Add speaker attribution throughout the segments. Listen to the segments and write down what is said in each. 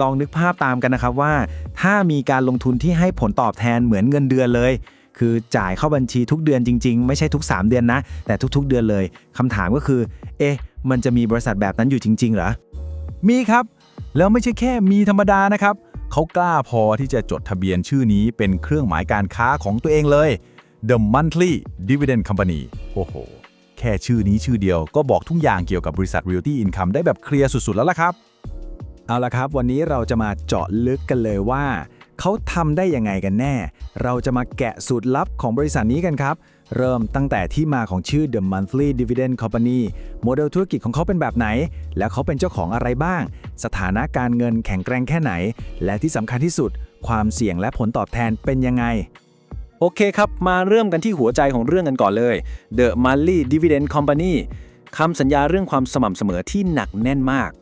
Speaker 1: ลองนึกภาพตามกันนะครับว่า ถ้ามีการลงทุนที่ให้ผลตอบแทนเหมือนเงินเดือนเลย คือจ่ายเข้าบัญชีทุกเดือนจริง ๆ ไม่ใช่ทุก 3 เดือนนะ แต่ทุกๆเดือนเลยคำถามก็คือ เอ๊ะ มันจะมีบริษัทแบบนั้นอยู่จริง ๆ เหรอ
Speaker 2: มีครับ แล้วไม่ใช่แค่มีธรรมดานะครับ เขากล้าพอที่จะจดทะเบียนชื่อนี้เป็นเครื่องหมายการค้าของตัวเองเลย The Monthly Dividend Company โอ้โห แค่ชื่อนี้ชื่อเดียวก็บอกทุกอย่างเกี่ยวกับบริษัท Realty Income ได้แบบเคลียร์สุดๆแล้วล่ะครับ
Speaker 1: เอาละครับ วันนี้เราจะมาเจาะลึกกันเลยว่า เขาทำได้ยังไงกันแน่ เราจะมาแกะสูตรลับของบริษัทนี้กันครับ เริ่มตั้งแต่ที่มาของชื่อ The Monthly Dividend Company โมเดลธุรกิจของเขาเป็นแบบไหน และเขาเป็นเจ้าของอะไรบ้าง สถานะการเงินแข็งแกร่งแค่ไหน และที่สำคัญที่สุด ความเสี่ยงและผลตอบแทนเป็นยังไงโอเคครับ มาเริ่มกันที่หัวใจของเรื่องกันก่อนเลย The Monthly Dividend Company คำสัญญาเรื่องความสม่ำเสมอที่หนักแน่นมาก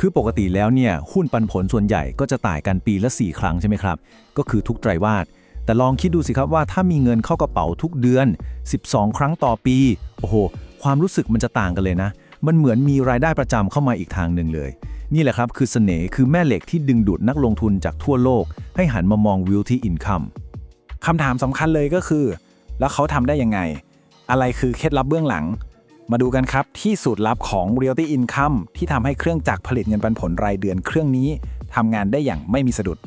Speaker 2: คือปกติแล้วเนี่ยหุ้นปันผลส่วนใหญ่ก็จะต่ายกันปีละ 4 ครั้งใช่ไหมครับ ก็คือทุกไตรมาสแต่ลองคิดดูสิครับว่าถ้ามีเงินเข้ากระเป๋าทุกเดือน 12 ครั้งต่อปี โอ้โห ความรู้สึกมันจะต่างกันเลยนะ มันเหมือนมีรายได้ประจำเข้ามาอีกทางหนึ่งเลย นี่แหละครับคือเสน่ห์คือแม่เหล็กที่ดึงดูดนักลงทุนจากทั่วโลก ให้หันมามอง realty income
Speaker 1: คำถามสำคัญเลยก็คือ แล้วเขาทำได้ยังไง อะไรคือเคล็ดลับเบื้องหลัง มาดูกันครับ ที่สูตรลับของ Realty Income ที่ทำให้เครื่องจักรผลิตเงินปันผลรายเดือนเครื่องนี้ทำงานได้อย่างไม่มีสะดุด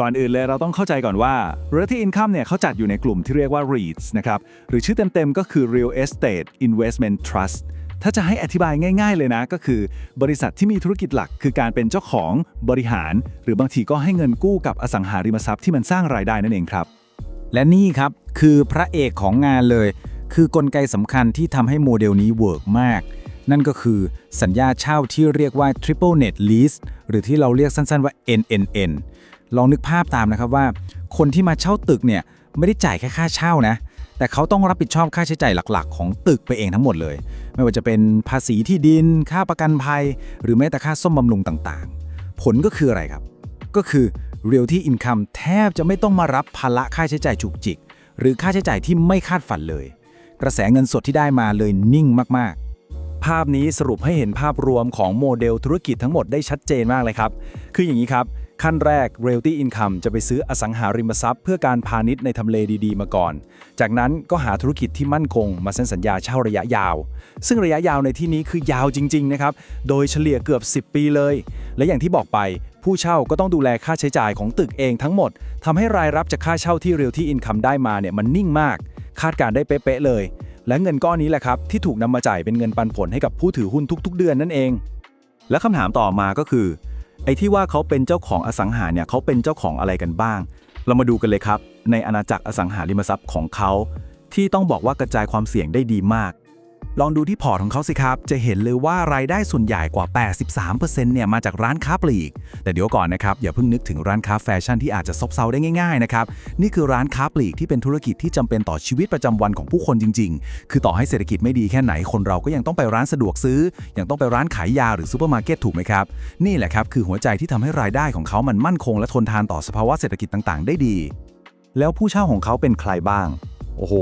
Speaker 2: ก่อนอื่นเลยเราต้องเข้าใจก่อนว่า Realty Income เนี่ยเขาจัดอยู่ในกลุ่มที่เรียกว่า REITs นะครับ หรือชื่อเต็มๆก็คือ Real Estate Investment Trust ถ้าจะให้อธิบายง่ายๆเลยนะ ก็คือบริษัทที่มีธุรกิจหลัก คือการเป็นเจ้าของบริหาร หรือบางทีก็ให้เงินกู้กับอสังหาริมทรัพย์ที่มันสร้างรายได้นั่นเองครับ
Speaker 1: และนี่ครับคือพระเอกของงานเลย คือกลไกสำคัญที่ทำให้โมเดลนี้เวิร์กมาก นั่นก็คือสัญญาเช่าที่เรียกว่า Triple Net Lease หรือที่เราเรียกสั้นๆว่า NNN ลองนึกภาพตามนะครับว่า คนที่มาเช่าตึกเนี่ยไม่ได้จ่ายแค่ค่าเช่านะ แต่เขาต้องรับผิดชอบค่าใช้จ่ายหลักๆ ของตึกไปเองทั้งหมดเลย ไม่ว่าจะเป็นภาษีที่ดิน ค่าประกันภัย หรือแม้แต่ค่าซ่อมบำรุงต่างๆ ผลก็คืออะไรครับ ก็คือ Realty Income แทบจะไม่ต้องมารับภาระค่าใช้จ่ายจุกจิก หรือค่าใช้จ่ายที่ไม่คาดฝันเลย กระแสเงินสดที่ได้มาเลยนิ่งมากๆ ภาพนี้สรุปให้เห็นภาพรวมของโมเดลธุรกิจทั้งหมดได้ชัดเจนมากเลยครับ คืออย่างนี้ครับ ขั้นแรก Realty Income จะไปซื้ออสังหาริมทรัพย์ เพื่อการพาณิชย์ในทำเลดีๆ มาก่อน จากนั้นก็หาธุรกิจที่มั่นคง มาเซ็นสัญญาเช่าระยะยาว ซึ่งระยะยาวในที่นี้คือยาวจริง ๆ นะครับ โดยเฉลี่ยเกือบ 10 ปีเลย และอย่างที่บอกไปผู้เช่าก็ต้องดูแลค่าใช้จ่ายของตึกเองทั้งหมดทำให้รายรับจากค่าเช่าที่ Realty Income ได้มาเนี่ยมันนิ่งมาก คาดการได้เป๊ะๆเลย และเงินก้อนนี้แหละครับที่ถูกนำมาจ่ายเป็นเงินปันผลให้กับผู้ถือหุ้นทุก ๆ เดือนนั่นเอง
Speaker 2: และคำถามต่อมาก็คือ ไอ้ที่ว่าเขาเป็นเจ้าของอสังหาเนี่ยเขาเป็นเจ้าของอะไรกันบ้าง เรามาดูกันเลยครับ ในอาณาจักรอสังหาริมทรัพย์ของเขาที่ต้องบอกว่ากระจายความเสี่ยงได้ดีมาก ลองดูที่พอร์ตของเขาสิครับ จะเห็นเลยว่ารายได้ส่วนใหญ่กว่า 83%เนี่ยมาจากร้านค้าปลีก แต่เดี๋ยวก่อนนะครับ อย่าเพิ่งนึกถึงร้านค้าแฟชั่นที่อาจจะซบเซาได้ง่ายๆนะครับ นี่คือร้านค้าปลีกที่เป็นธุรกิจที่จำเป็นต่อชีวิตประจำวันของผู้คนจริง ๆ คือต่อให้เศรษฐกิจไม่ดีแค่ไหนคนเราก็ยังต้องไปร้านสะดวกซื้อ ยังต้องไปร้านขายยาหรือซูเปอร์มาร์เก็ตถูกไหมครับ นี่แหละครับคือหัวใจที่ทำให้รายได้ของเขามันมั่นคง และทนทานต่อสภาวะเศรษฐกิจต่างๆ ได้ดี แล้วผู้เช่าของเขาเป็นใครบ้าง โอ้โห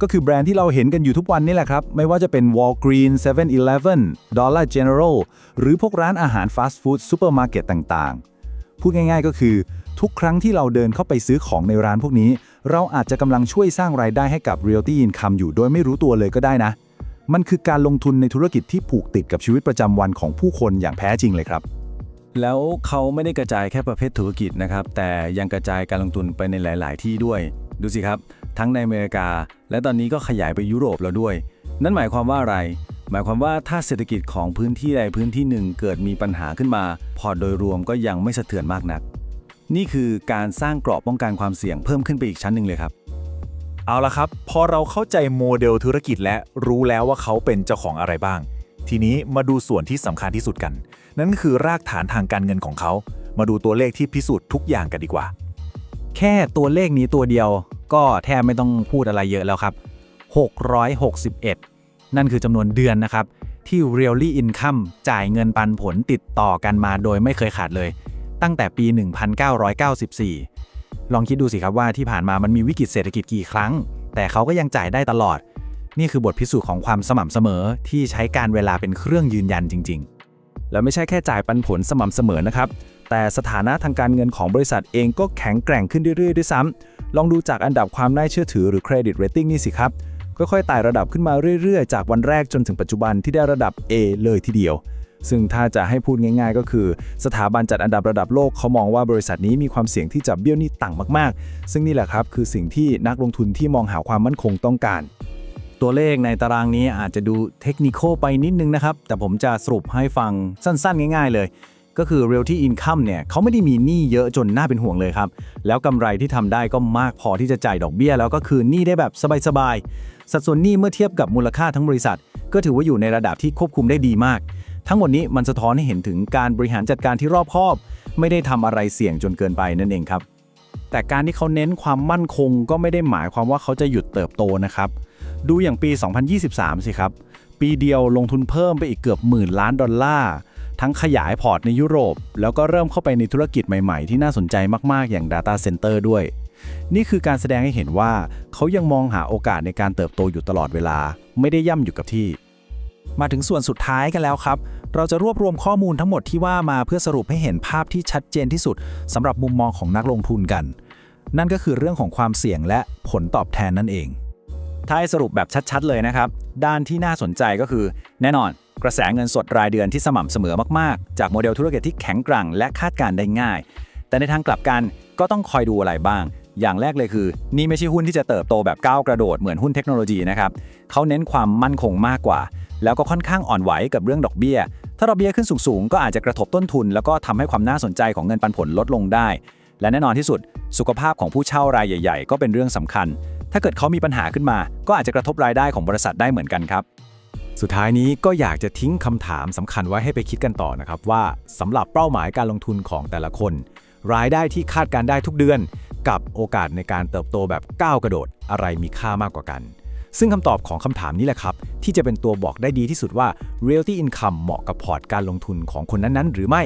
Speaker 2: ก็คือแบรนด์ที่เราเห็นกันอยู่ทุกวันนี่แหละครับ ไม่ว่าจะเป็น Walgreen 7-Eleven Dollar General หรือพวกร้านอาหารฟาสต์ฟู้ดซูเปอร์มาร์เก็ตต่างๆ พูดง่ายๆก็คือ ทุกครั้งที่เราเดินเข้าไปซื้อของในร้านพวกนี้ เราอาจจะกำลังช่วยสร้างรายได้ให้กับ Realty Income อยู่โดยไม่รู้ตัวเลยก็ได้นะ มันคือการลงทุนในธุรกิจที่ผูกติดกับชีวิตประจำวันของผู้คนอย่างแท้จริงเลยครับ
Speaker 1: แล้วเขาไม่ได้กระจายแค่ประเภทธุรกิจนะครับ แต่ยังกระจายการลงทุนไปในหลาย ๆ ที่ด้วย ดูสิครับ ทั้งในอเมริกา และตอนนี้ก็ขยายไปยุโรปแล้วด้วย นั่นหมายความว่าอะไร หมายความว่าถ้าเศรษฐกิจของพื้นที่ใดพื้นที่หนึ่งเกิดมีปัญหาขึ้นมา พอร์ตโดยรวมก็ยังไม่สะเทือนมากนัก นี่คือการสร้างเกราะป้องกันความเสี่ยงเพิ่มขึ้นไปอีกชั้นหนึ่งเลยครับ
Speaker 2: เอาละครับ พอเราเข้าใจโมเดลธุรกิจและรู้แล้วว่าเขาเป็นเจ้าของอะไรบ้าง ทีนี้มาดูส่วนที่สำคัญที่สุดกัน นั่นก็คือรากฐานทางการเงินของเขา มาดูตัวเลขที่พิสูจน์ทุกอย่างกันดีกว่า
Speaker 1: แค่ตัวเลขนี้ตัวเดียว ก็แทบไม่ต้องพูดอะไรเยอะแล้วครับ 661 นั่นคือจำนวนเดือนนะครับ ที่ Really Income จ่ายเงินปันผลติดต่อกันมาโดยไม่เคยขาดเลย ตั้งแต่ปี 1994 ลองคิดดูสิครับว่าที่ผ่านมามันมีวิกฤตเศรษฐกิจกี่ครั้ง แต่เขาก็ยังจ่ายได้ตลอด นี่คือบทพิสูจน์ของความสม่ำเสมอที่ใช้การเวลาเป็นเครื่องยืนยันจริง ๆ แล้วไม่ใช่แค่จ่ายปันผลสม่ำเสมอนะครับ
Speaker 2: แต่สถานะทางการเงินของบริษัทเองก็แข็งแกร่งขึ้นเรื่อยๆด้วยซ้ำลองดูจากอันดับความน่าเชื่อถือหรือ Credit Rating นี่สิครับ ค่อยๆไต่ระดับขึ้นมาเรื่อยๆ จากวันแรกจนถึงปัจจุบันที่ได้ระดับ A เลยทีเดียว ซึ่งถ้าจะให้พูดง่ายๆ ก็คือ สถาบันจัดอันดับระดับโลกเขามองว่าบริษัทนี้มีความเสี่ยงที่จะเบี้ยวนี้ต่ำมากๆ ซึ่งนี่แหละครับคือสิ่งที่นักลงทุนที่มองหาความมั่นคงต้องการ
Speaker 1: ตัวเลขในตารางนี้อาจจะดูเทคนิคไปนิดนึงนะครับ แต่ผมจะสรุปให้ฟังสั้นๆ ง่ายๆเลย ก็คือ realty income เนี่ยเขาไม่ได้มีหนี้เยอะจนน่าเป็นห่วงเลยครับ แล้วกำไรที่ทำได้ก็มากพอที่จะจ่ายดอกเบี้ย แล้วก็คืนหนี้ได้แบบสบายๆ สัดส่วนหนี้เมื่อเทียบกับมูลค่าทั้งบริษัท ก็ถือว่าอยู่ในระดับที่ควบคุมได้ดีมาก ทั้งหมดนี้มันสะท้อนให้เห็นถึงการบริหารจัดการที่รอบคอบ ไม่ได้ทำอะไรเสี่ยงจนเกินไปนั่นเองครับแต่การที่เขาเน้นความมั่นคงก็ไม่ได้หมายความว่าเขาจะหยุดเติบโตนะครับ ดูอย่างปี 2023 สิครับ ปีเดียวลงทุนเพิ่มไปอีกเกือบหมื่นล้านดอลลาร์ ทั้งขยายพอร์ตในยุโรป แล้วก็เริ่มเข้าไปในธุรกิจใหม่ๆ ที่น่าสนใจมากๆอย่าง Data Center ด้วย นี่คือการแสดงให้เห็นว่าเขายังมองหาโอกาสในการเติบโตอยู่ตลอดเวลา ไม่ได้ย่ำอยู่กับที่
Speaker 3: มาถึงส่วนสุดท้ายกันแล้วครับ เราจะรวบรวมข้อมูลทั้งหมดที่ว่ามาเพื่อสรุปให้เห็นภาพที่ชัดเจนที่สุดสำหรับมุมมองของนักลงทุนกัน นั่นก็คือเรื่องของความเสี่ยงและผลตอบแทนนั่นเอง
Speaker 1: ถ้าให้สรุปแบบชัดๆ เลยนะครับ ด้านที่น่าสนใจก็คือ แน่นอน กระแสเงินสดรายเดือนที่สม่ำเสมอมากๆ จากโมเดลธุรกิจที่แข็งแกร่งและคาดการณ์ได้ง่าย แต่ในทางกลับกันก็ต้องคอยดูอะไรบ้าง อย่างแรกเลยคือ นี่ไม่ใช่หุ้นที่จะเติบโตแบบก้าวกระโดดเหมือนหุ้นเทคโนโลยีนะครับเขาเน้นความมั่นคงมากกว่า แล้วก็ค่อนข้างอ่อนไหวกับเรื่องดอกเบี้ย ถ้าดอกเบี้ยขึ้นสูงๆก็อาจจะกระทบต้นทุน แล้วก็ทำให้ความน่าสนใจของเงินปันผลลดลงได้ และแน่นอนที่สุด สุขภาพของผู้เช่ารายใหญ่ ๆ ก็เป็นเรื่องสำคัญ ถ้าเกิดเขามีปัญหาขึ้นมา ก็อาจจะกระทบรายได้ของบริษัทได้เหมือนกันครับ
Speaker 2: สุดท้ายนี้ก็อยากจะทิ้งคำถามสำคัญไว้ให้ไปคิดกันต่อนะครับว่าสำหรับเป้าหมายการลงทุนของแต่ละคน รายได้ที่คาดการได้ทุกเดือน กับโอกาสในการเติบโตแบบก้าวกระโดดอะไรมีค่ามากกว่ากัน ซึ่งคำตอบของคำถามนี้แหละครับ ที่จะเป็นตัวบอกได้ดีที่สุดว่า realty income เหมาะกับพอร์ตการลงทุนของคนนั้นๆ หรือไม่